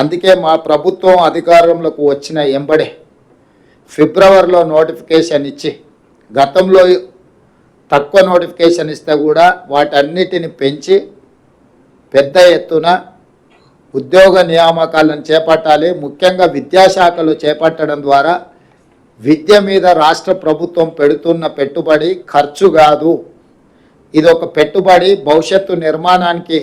అందుకే మా ప్రభుత్వం అధికారంలోకి వచ్చిన ఎంబడే ఫిబ్రవరిలో నోటిఫికేషన్ ఇచ్చి గతంలో తక్కువ నోటిఫికేషన్ ఇస్తే కూడా వాటన్నిటిని పెంచి పెద్ద ఎత్తున ఉద్యోగ నియామకాలను చేపట్టాలి. ముఖ్యంగా విద్యాశాఖలు చేపట్టడం ద్వారా విద్య మీద రాష్ట్ర ప్రభుత్వం పెడుతున్న పెట్టుబడి ఖర్చు కాదు. ఇది ఒక పెట్టుబడి భవిష్యత్తు నిర్మాణానికి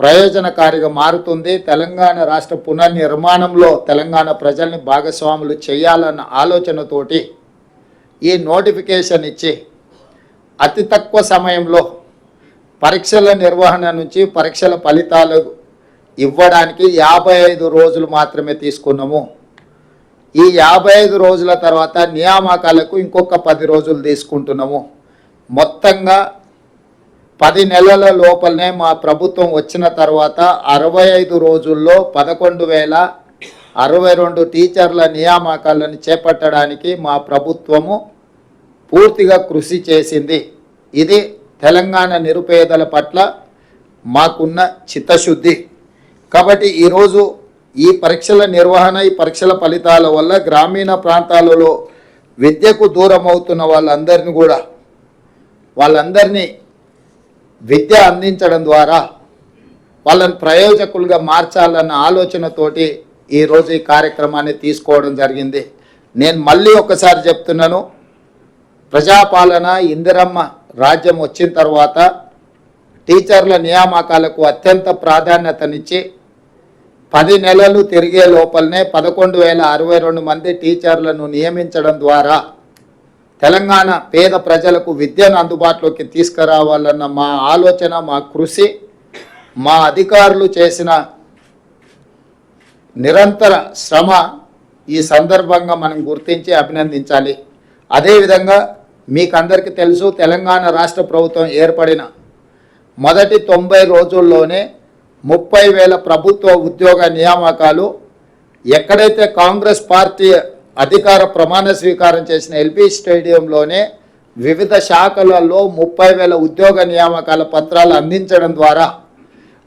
ప్రయోజనకారిగా మారుతుంది. తెలంగాణ రాష్ట్ర పునర్నిర్మాణంలో తెలంగాణ ప్రజల్ని భాగస్వాములు చేయాలన్న ఆలోచనతోటి ఈ నోటిఫికేషన్ ఇచ్చి అతి తక్కువ సమయంలో పరీక్షల నిర్వహణ నుంచి పరీక్షల ఫలితాలు ఇవ్వడానికి యాభై ఐదు రోజులు మాత్రమే తీసుకున్నాము. ఈ యాభై ఐదు రోజుల తర్వాత నియామకాలకు ఇంకొక పది రోజులు తీసుకుంటున్నాము. మొత్తంగా పది నెలల లోపలనే మా ప్రభుత్వం వచ్చిన తర్వాత అరవై ఐదు రోజుల్లో పదకొండు వేల అరవై రెండు టీచర్ల నియామకాలను చేపట్టడానికి మా ప్రభుత్వము పూర్తిగా కృషి చేసింది. ఇది తెలంగాణ నిరుపేదల పట్ల మాకున్న చిత్తశుద్ధి. కాబట్టి ఈరోజు ఈ పరీక్షల నిర్వహణ ఈ పరీక్షల ఫలితాల వల్ల గ్రామీణ ప్రాంతాలలో విద్యకు దూరం అవుతున్న వాళ్ళందరినీ కూడా వాళ్ళందరినీ విద్య అందించడం ద్వారా వాళ్ళని ప్రయోజకులుగా మార్చాలన్న ఆలోచనతోటి ఈరోజు ఈ కార్యక్రమాన్ని తీసుకోవడం జరిగింది. నేను మళ్ళీ ఒకసారి చెప్తున్నాను ప్రజాపాలన ఇందిరమ్మ రాజ్యం వచ్చిన తర్వాత టీచర్ల నియామకాలకు అత్యంత ప్రాధాన్యతనిచ్చి పది నెలలు తిరిగే లోపలనే పదకొండు వేల అరవై రెండు మంది టీచర్లను నియమించడం ద్వారా తెలంగాణ పేద ప్రజలకు విద్యను అందుబాటులోకి తీసుకురావాలన్న మా ఆలోచన మా కృషి మా అధికారులు చేసిన నిరంతర శ్రమ ఈ సందర్భంగా మనం గుర్తించి అభినందించాలి. అదేవిధంగా మీకు అందరికీ తెలుసు తెలంగాణ రాష్ట్ర ప్రభుత్వం ఏర్పడిన మొదటి తొంభై రోజుల్లోనే ముప్పై వేల ప్రభుత్వ ఉద్యోగ నియామకాలు ఎక్కడైతే కాంగ్రెస్ పార్టీ అధికార ప్రమాణ స్వీకారం చేసిన ఎల్పి స్టేడియంలోనే వివిధ శాఖలలో ముప్పై వేల ఉద్యోగ నియామకాల పత్రాలు అందించడం ద్వారా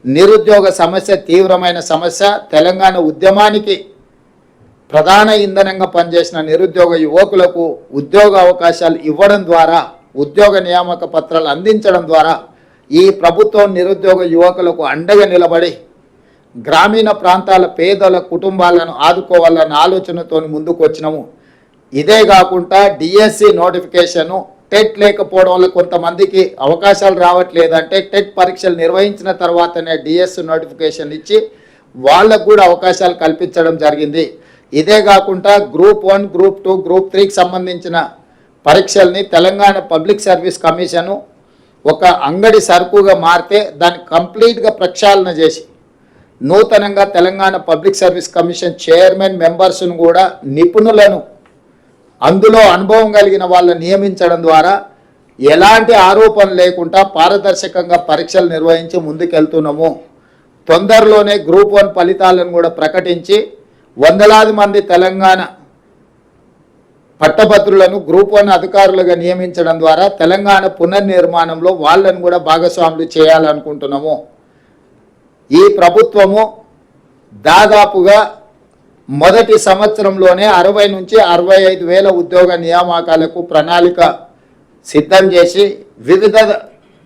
నిరుద్యోగ సమస్య తీవ్రమైన సమస్య తెలంగాణ ఉద్యమానికి ప్రధాన ఇంధనంగా పనిచేసిన నిరుద్యోగ యువకులకు ఉద్యోగ అవకాశాలు ఇవ్వడం ద్వారా ఉద్యోగ నియామక పత్రాలు అందించడం ద్వారా ఈ ప్రభుత్వం నిరుద్యోగ యువకులకు అండగా నిలబడి గ్రామీణ ప్రాంతాల పేదల కుటుంబాలను ఆదుకోవాలన్న ఆలోచనతో ముందుకు వచ్చినాము. ఇదే కాకుండా డిఎస్సి నోటిఫికేషను టెట్ లేకపోవడం వల్ల కొంతమందికి అవకాశాలు రావట్లేదంటే టెట్ పరీక్షలు నిర్వహించిన తర్వాతనే డిఎస్సి నోటిఫికేషన్ ఇచ్చి వాళ్ళకు కూడా అవకాశాలు కల్పించడం జరిగింది. ఇదే కాకుండా group one group two group త్రీకి సంబంధించిన పరీక్షల్ని తెలంగాణ పబ్లిక్ సర్వీస్ కమిషను ఒక అంగడి సరుకుగా మారితే దాన్ని కంప్లీట్గా ప్రక్షాళన చేసి నూతనంగా Telangana public service commission chairman మెంబర్స్ను కూడా నిపుణులను అందులో అనుభవం కలిగిన వాళ్ళని నియమించడం ద్వారా ఎలాంటి ఆరోపణ లేకుండా పారదర్శకంగా పరీక్షలు నిర్వహించి ముందుకెళ్తున్నాము. తొందరలోనే గ్రూప్ వన్ ఫలితాలను కూడా ప్రకటించి వందలాది మంది తెలంగాణ పట్టభద్రులను గ్రూప్ వన్ అధికారులుగా నియమించడం ద్వారా తెలంగాణ పునర్నిర్మాణంలో వాళ్ళను కూడా భాగస్వాములు చేయాలనుకుంటున్నాము. ఈ ప్రభుత్వము దాదాపుగా మొదటి సంవత్సరంలోనే అరవై నుంచి అరవై ఐదు వేల ఉద్యోగ నియామకాలకు ప్రణాళిక సిద్ధం చేసి వివిధ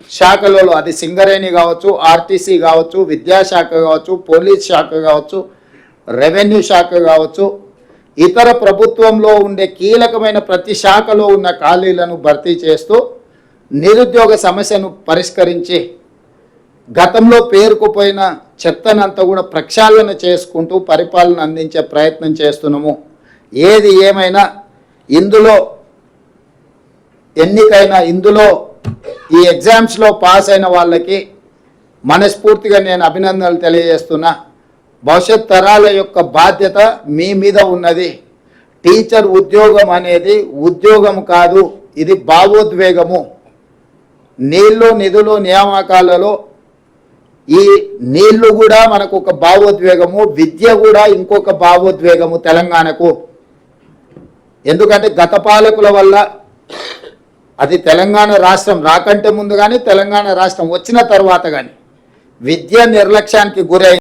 శాఖలలో అది సింగరేణి కావచ్చు ఆర్టీసీ కావచ్చు విద్యాశాఖ కావచ్చు పోలీస్ శాఖ కావచ్చు రెవెన్యూ శాఖ కావచ్చు ఇతర ప్రభుత్వంలో ఉండే కీలకమైన ప్రతి శాఖలో ఉన్న ఖాళీలను భర్తీ చేస్తూ నిరుద్యోగ సమస్యను పరిష్కరించి గతంలో పేరుకుపోయిన చెత్తనంతా కూడా ప్రక్షాళన చేసుకుంటూ పరిపాలన అందించే ప్రయత్నం చేస్తున్నాము. ఏది ఏమైనా ఇందులో ఎన్నికైన ఇందులో ఈ ఎగ్జామ్స్లో పాస్ అయిన వాళ్ళకి మనస్ఫూర్తిగా నేను అభినందనలు తెలియజేస్తున్నా. భవిష్యత్ తరాల యొక్క బాధ్యత మీ మీద ఉన్నది. టీచర్ ఉద్యోగం అనేది ఉద్యోగం కాదు ఇది భావోద్వేగము. నీళ్ళు నిధులు నియామకాలలో ఈ నీళ్ళు కూడా మనకు ఒక భావోద్వేగము విద్య కూడా ఇంకొక భావోద్వేగము తెలంగాణకు. ఎందుకంటే గత పాలకుల వల్ల అది తెలంగాణ రాష్ట్రం రాకంటే ముందు కానీ తెలంగాణ రాష్ట్రం వచ్చిన తర్వాత కానీ విద్య నిర్లక్ష్యానికి గురై